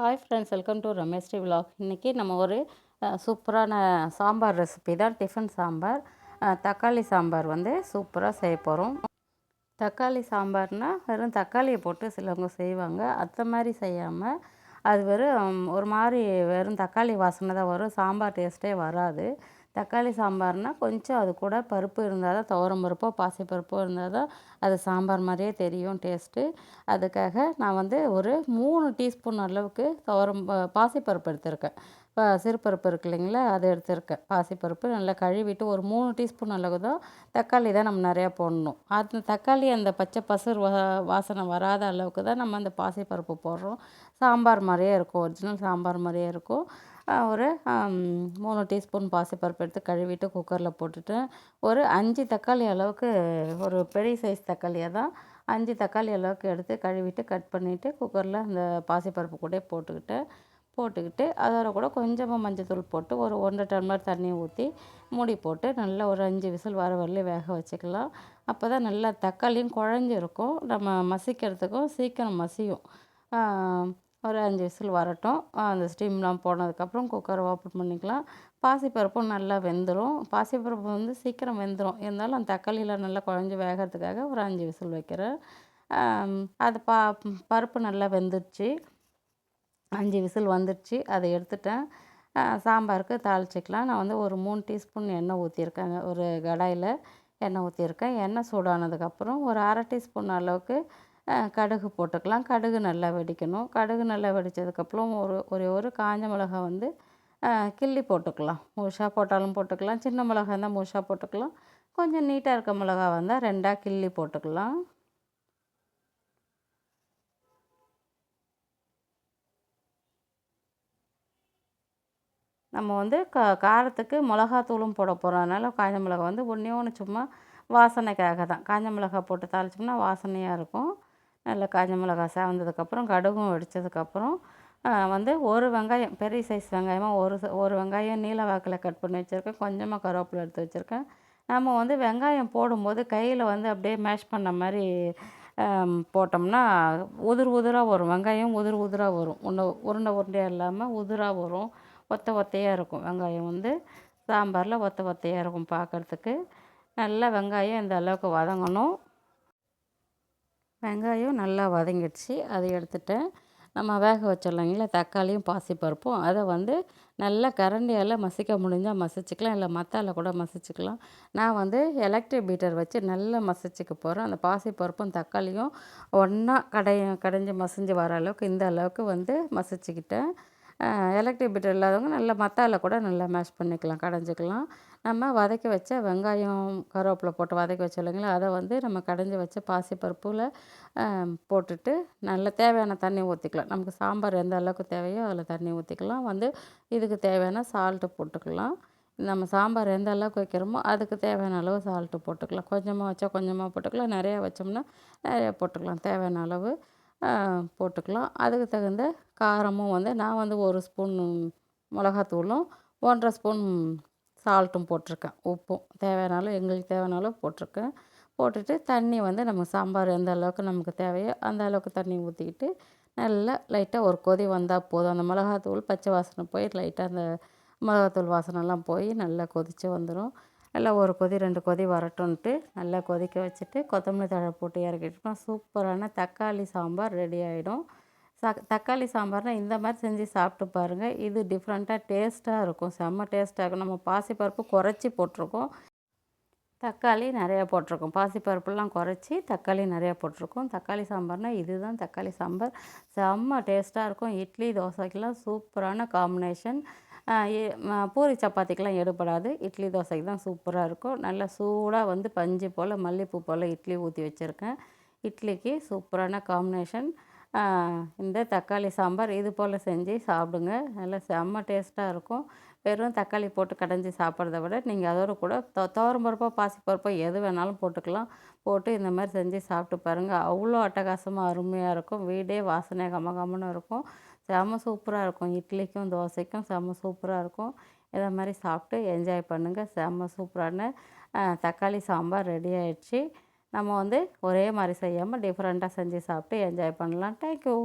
Hi friends welcome to Ramesh T vlog இன்றைக்கி நம்ம ஒரு சூப்பரான சாம்பார் ரெசிபி தான். டிஃபன் சாம்பார். தக்காளி சாம்பார் வந்து சூப்பராக செய்ய போகிறோம் தக்காளி சாம்பார்னால் வெறும் தக்காளியை போட்டு சிலவங்க செய்வாங்க. அந்த மாதிரி செய்யாமல் அது வெறும் ஒரு மாதிரி வெறும் தக்காளி வாசனை தான் வரும். சாம்பார் டேஸ்ட்டே வராது. தக்காளி சாம்பார்னால் கொஞ்சம் அது கூட பருப்பு இருந்தால் தான் துவரம் பருப்போ பாசிப்பருப்போ இருந்தால் தான் அது சாம்பார் மாதிரியே தெரியும் டேஸ்ட்டு. அதுக்காக நான் வந்து ஒரு மூணு டீஸ்பூன் அளவுக்கு துவரம் பாசைப்பருப்பு பாசிப்பருப்பு எடுத்திருக்கேன். இப்போ சிறுபருப்பு இருக்கு இல்லைங்களா? அது எடுத்திருக்கேன். பாசிப்பருப்பு நல்லா கழுவிட்டு ஒரு மூணு டீஸ்பூன் அளவு தான் தக்காளி தான் நம்ம நிறையா போடணும். அந்த தக்காளி அந்த பச்சை பசுர் வா வாசனை வராத அளவுக்கு தான் நம்ம அந்த பாசிப்பருப்பு போடுறோம். சாம்பார் மாதிரியே இருக்கும். ஒரிஜினல் சாம்பார் மாதிரியே இருக்கும். ஒரு மூணு டீஸ்பூன் பாசிப்பருப்பு எடுத்து கழுவிட்டு குக்கரில் போட்டுட்டு ஒரு அஞ்சு தக்காளி அளவுக்கு ஒரு பெரிய சைஸ் தக்காளியாக தான் அஞ்சு தக்காளி அளவுக்கு எடுத்து கழுவிட்டு கட் பண்ணிவிட்டு குக்கரில் அந்த பாசிப்பருப்பு கூட போட்டுக்கிட்டு போட்டுக்கிட்டு அதோட கூட கொஞ்சமாக மஞ்சத்தூள் போட்டு ஒரு ஒன்றரை டம்ளர் தண்ணி ஊற்றி மூடி போட்டு நல்லா ஒரு அஞ்சு விசில் வர வரலையும் வேக வச்சுக்கலாம். அப்போ தான் நல்லா தக்காளியும் குழஞ்சிருக்கும். நம்ம மசிக்கிறதுக்கும் சீக்கிரம் மசியும். ஒரு அஞ்சு விசில் வரட்டும். அந்த ஸ்டீம்லாம் போனதுக்கப்புறம் குக்கரை ஓப்பன் பண்ணிக்கலாம். பாசிப்பருப்பும் நல்லா வெந்துடும் பாசிப்பருப்பு வந்து சீக்கிரம் வெந்துடும் இருந்தாலும் அந்த தக்காளியில் நல்லா குழஞ்சி வேகிறதுக்காக ஒரு அஞ்சு விசில் வைக்கிறேன். அது பா பருப்பு நல்லா வெந்துடுச்சு அஞ்சு விசில் வந்துடுச்சு அதை எடுத்துட்டேன். சாம்பாருக்கு தாளிச்சிக்கலாம். நான் வந்து ஒரு மூணு டீஸ்பூன் எண்ணெய் ஊற்றிருக்கேங்க ஒரு கடாயில் எண்ணெய் ஊற்றிருக்கேன் எண்ணெய் சூடானதுக்கப்புறம் ஒரு அரை டீஸ்பூன் அளவுக்கு கடுகு போட்டுக்கலாம். கடுகு நல்லா வெடிக்கணும். கடுகு நல்லா வெடித்ததுக்கப்புறம் ஒரு ஒரே ஒரு காஞ்ச மிளகாய் வந்து கிள்ளி போட்டுக்கலாம். முழுசாக போட்டாலும் போட்டுக்கலாம். சின்ன மிளகாய் இருந்தால் முழுசாக போட்டுக்கலாம். கொஞ்சம் நீட்டாக இருக்க மிளகாய் வந்தால் ரெண்டாக கிள்ளி போட்டுக்கலாம். நம்ம வந்து கா காரத்துக்கு மிளகாத்தூளும் போட போகிறோம் அதனால் காஞ்ச மிளகா வந்து ஒன்றே ஒன்று சும்மா வாசனைக்காக தான். காஞ்ச மிளகா போட்டு தாளிச்சோம்னா வாசனையாக இருக்கும். நல்லா காஞ்ச மிளகா சேவந்ததுக்கப்புறம் கடுகும் வெடித்ததுக்கப்புறம் வந்து ஒரு வெங்காயம் பெரிய சைஸ் வெங்காயமாக ஒரு ஒரு வெங்காயம் நீல வாக்கில் கட் பண்ணி வச்சுருக்கேன். கொஞ்சமாக கருவேப்பிலை எடுத்து வச்சுருக்கேன். நம்ம வந்து வெங்காயம் போடும்போது கையில் வந்து அப்படியே மேஷ் பண்ண மாதிரி போட்டோம்னா உதிர் உதிராக வரும். வெங்காயம் உதிர் உதிராக வரும். உருண்டை உருண்டை உருண்டையாக இல்லாமல் உதிராக வரும். ஒத்த ஒத்தையாக இருக்கும். வெங்காயம் வந்து சாம்பாரில் ஒத்த ஒத்தையாக இருக்கும் பார்க்குறதுக்கு நல்லா வெங்காயம் இந்த அளவுக்கு வதங்கணும். வெங்காயம் நல்லா வதங்கிடுச்சு. அதை எடுத்துட்டேன். நம்ம வேக வச்சிடலாங்களா தக்காளியும் பாசிப்பருப்பும் அதை வந்து நல்லா கரண்டியால் மசிக்க முடிஞ்சால் மசிச்சுக்கலாம். இல்லை மத்தால கூட மசிச்சுக்கலாம். நான் வந்து எலக்ட்ரிக் பீட்டர் வச்சு நல்லா மசிச்சுக்க போகிறேன் அந்த பாசிப்பருப்பும் தக்காளியும் ஒன்றா கடை கடைஞ்சி மசிஞ்சு வர அளவுக்கு இந்த அளவுக்கு வந்து மசிச்சுக்கிட்டேன். எலக்ட்ரிக் பீட்டர் இல்லாதவங்க நல்லா மத்தால கூட நல்லா மேஷ் பண்ணிக்கலாம் கடைஞ்சிக்கலாம். நம்ம வதக்கி வச்ச வெங்காயம் கருவேப்பிலை போட்டு வதக்கி வச்சோம் இல்லைங்களா? அதை வந்து நம்ம கடைஞ்சி வச்ச பாசிப்பருப்பில் போட்டுட்டு நல்ல தேவையான தண்ணி ஊற்றிக்கலாம் நமக்கு சாம்பார் எந்த அளவுக்கு தேவையோ அதில் தண்ணி ஊற்றிக்கலாம் வந்து இதுக்கு தேவையான சால்ட்டு போட்டுக்கலாம். நம்ம சாம்பார் எந்த அளவுக்கு வைக்கிறோமோ அதுக்கு தேவையான அளவு சால்ட்டு போட்டுக்கலாம். கொஞ்சமாக வச்சா கொஞ்சமாக போட்டுக்கலாம். நிறையா வச்சோம்னா நிறையா போட்டுக்கலாம். தேவையான அளவு போட்டுக்கலாம். அதுக்கு தகுந்த காரமும் வந்து நான் வந்து ஒரு ஸ்பூன் மிளகாத்தூளும் ஒன்றரை ஸ்பூன் சால்ட்டும் போட்டிருக்கேன். உப்பும் தேவையானாலும் எங்களுக்கு தேவையானாலும் போட்டிருக்கேன். போட்டுட்டு தண்ணி வந்து நம்ம சாம்பார் எந்த அளவுக்கு நமக்கு தேவையோ அந்த அளவுக்கு தண்ணி ஊற்றிக்கிட்டு நல்லா லைட்டாக ஒரு கொதி வந்தால் போதும். அந்த மிளகாத்தூள் பச்சை வாசனை போய் லைட்டாக அந்த மிளகாத்தூள் வாசனைலாம் போய் நல்லா கொதித்து வந்துடும் நல்லா ஒரு கொதி ரெண்டு கொதி வரட்டும்ன்ட்டு நல்லா கொதிக்க வச்சுட்டு கொத்தமல்லி தழை போட்டு இறக்கிட்டோம்னா சூப்பரான தக்காளி சாம்பார் ரெடி ஆகிடும் சக் தக்காளி சாம்பார்னால் இந்த மாதிரி செஞ்சு சாப்பிட்டு பாருங்கள் இது டிஃப்ரெண்ட்டாக டேஸ்ட்டாக இருக்கும். செம்ம டேஸ்ட்டாக இருக்கும். நம்ம பாசிப்பருப்பு குறைச்சி போட்டிருக்கோம். தக்காளி நிறையா போட்டிருக்கோம். பாசிப்பருப்புலாம் குறைச்சி தக்காளி நிறையா போட்டிருக்கோம். தக்காளி சாம்பார்னால் இதுதான் தக்காளி சாம்பார். செம்ம டேஸ்ட்டாக இருக்கும். இட்லி தோசைக்கெல்லாம் சூப்பரான காம்பினேஷன் பூரி சப்பாத்திக்கெலாம் எடுபடாது. இட்லி தோசைக்கு தான் சூப்பராக இருக்கும். நல்லா சூடாக வந்து பஞ்சு போல் மல்லிப்பூ போல் இட்லி ஊற்றி வச்சுருக்கேன். இட்லிக்கு சூப்பரான காம்பினேஷன் இந்த தக்காளி சாம்பார் இது போல் செஞ்சு சாப்பிடுங்க. நல்லா செம்ம டேஸ்ட்டாக இருக்கும். வெறும் தக்காளி போட்டு கடைஞ்சி சாப்பிட்றத விட நீங்கள் அதோட கூட தோ துவரம் பாசிப்பருப்போ எது வேணாலும் போட்டுக்கலாம். போட்டு இந்த மாதிரி செஞ்சு சாப்பிட்டு பாருங்கள் அவ்வளோ அட்டகாசமாக அருமையாக இருக்கும். வீடே வாசனை கமகமன்னு இருக்கும். செம்ம சூப்பராக இருக்கும். இட்லிக்கும் தோசைக்கும் செம்ம சூப்பராக இருக்கும். இதை மாதிரி சாப்பிட்டு என்ஜாய் பண்ணுங்கள் செம்ம சூப்பரான தக்காளி சாம்பார் ரெடி ஆயிடுச்சு. நம்ம வந்து ஒரே மாதிரி செய்யாமல் டிஃப்ரெண்ட்டாக செஞ்சு சாப்பிட்டு என்ஜாய் பண்ணலாம். தேங்க்யூ